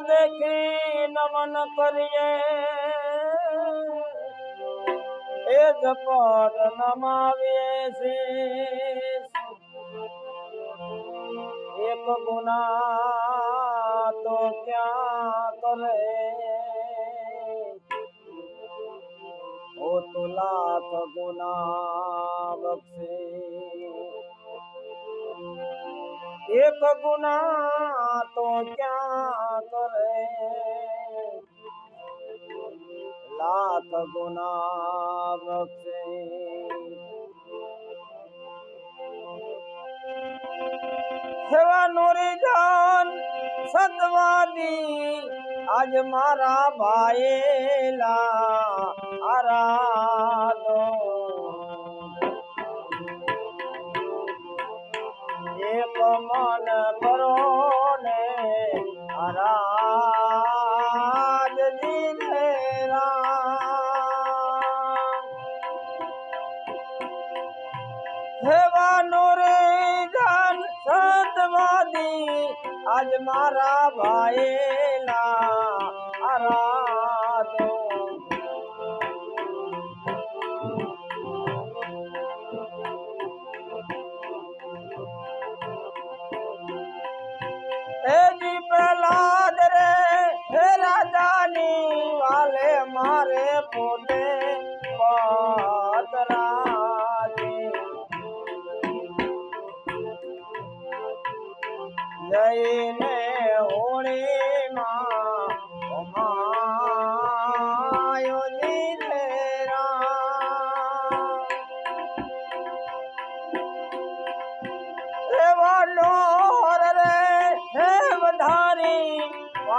દેખી નમન કરીએ? એ ઝપટ નમાવીએ શીશ એક ગુના તો ક્યાં કરે? ઓ તો ગુના બક્ષે. એક ગુના તો ક્યાં કરે? લાખ ગુના બક્ષે સેવા નોરી જાન સતવાદી આજ મારા ભાઈલા આરાધો મન કરો ને જીને રામ હેવાનો રે જાન સતવાદી આજ મારા ભાઈલા આરાધો મારે બોલે પતરાજે જઈને હોળીમાં અમાયો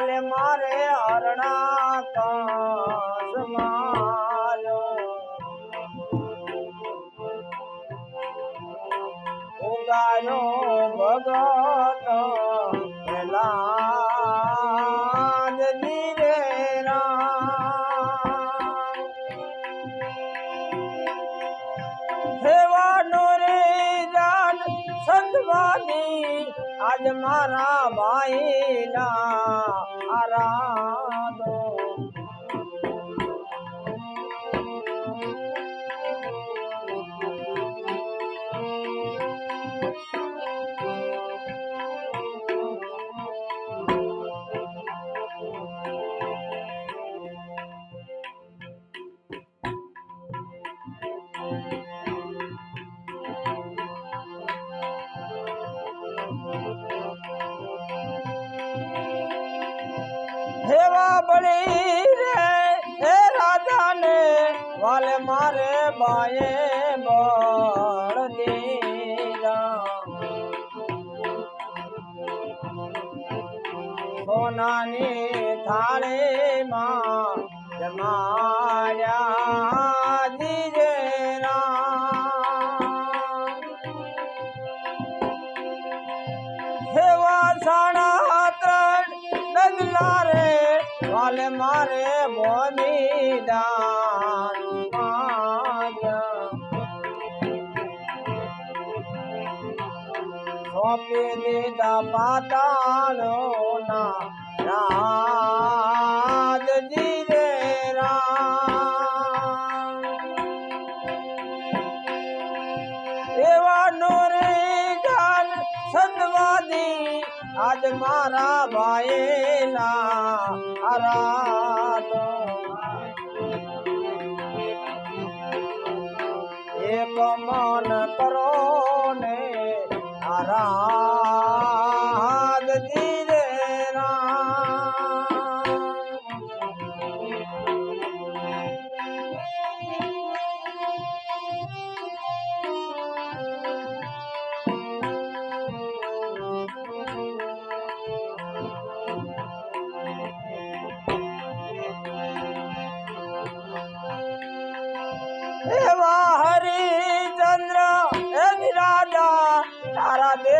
વાલે મારે હરણા કાસ માર્યો ઉગાયો ભગત આજ મારા ભાઈના આરાધો બળી રે હે રાજાને વાલે મારે બાએ બળ દીધા સોનાની થાળીમાં જમાડ્યા વાલે મારે બોની દાન સોંપી દીધા પાતાળો ના રાજજી રે રામ. એવા નોરે જાન સદવાદી આજ મારા ભાઈના એક મન કરો ને આરાધ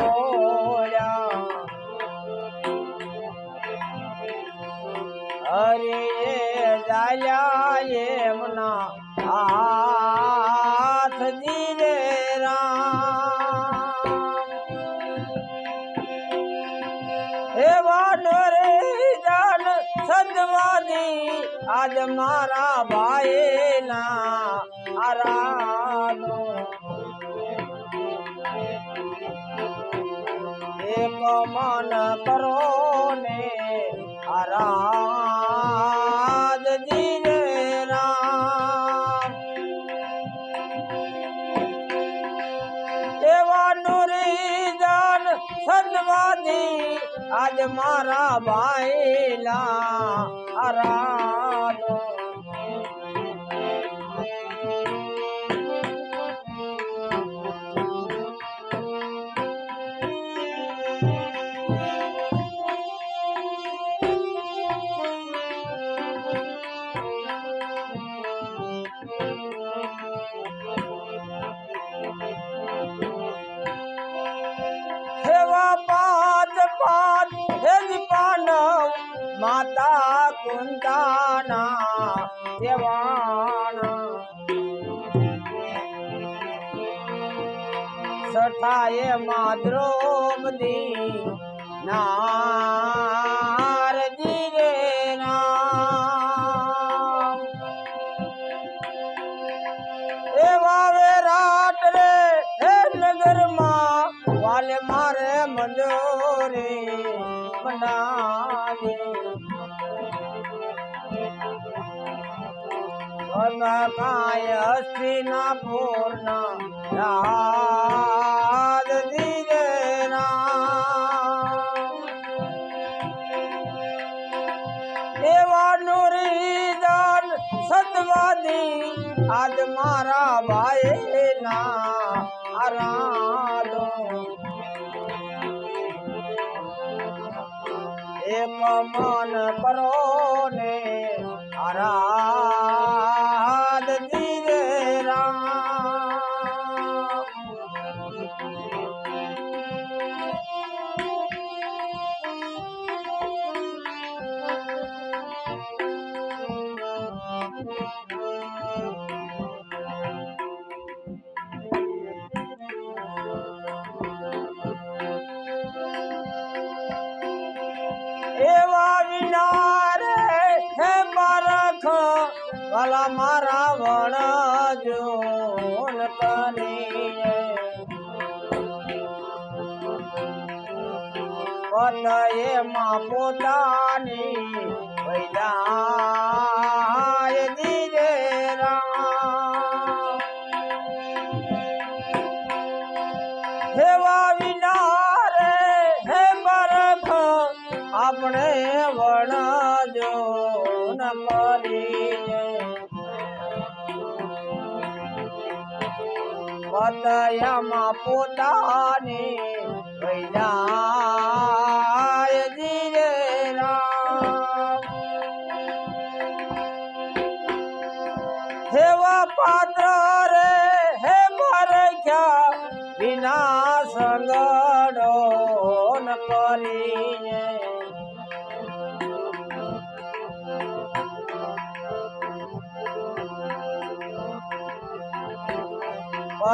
તોડ્યા હરે જાલ્યા એમના હાથ જીરે રામ. હે વાનરે જાન સદવાદી આજ મારા ભાઈના આરાધો એક મન કરો ને આરાધ જીરે રામ. એવા નુરી જાન સદવાદી આજ મારા ભાઈલા આરાધો કુંતાના દેવાણા સઠાએ માં દ્રૌપદી નારજી રે એવા વેરાટ રે હે નગરમાં વાલે મારે મંજોરે બનાવે અન કાય હસ્તીના પૂર્ણ રાજ ધીરે નુરી જાન સતવાદી આજ મારા ભાઈના આરાધો એમ મન કરો ને આરાધ વાલા મારા વણ જોન કરીને પત પોતાની વૈદાય વણજો ન કરીને પતયામાં પોતાની વૈદાય જીરે રામ. હેવા પાત્ર રે હે મારે વિના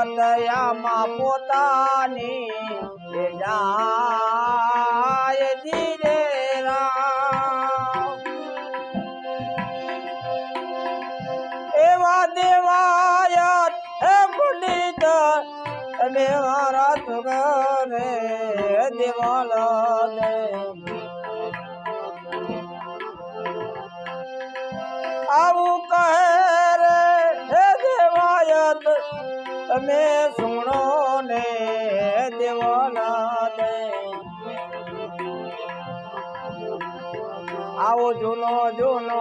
પતયામાં પોતાની જાય તમે સુણો ને દેવાના આવો જૂનો જૂનો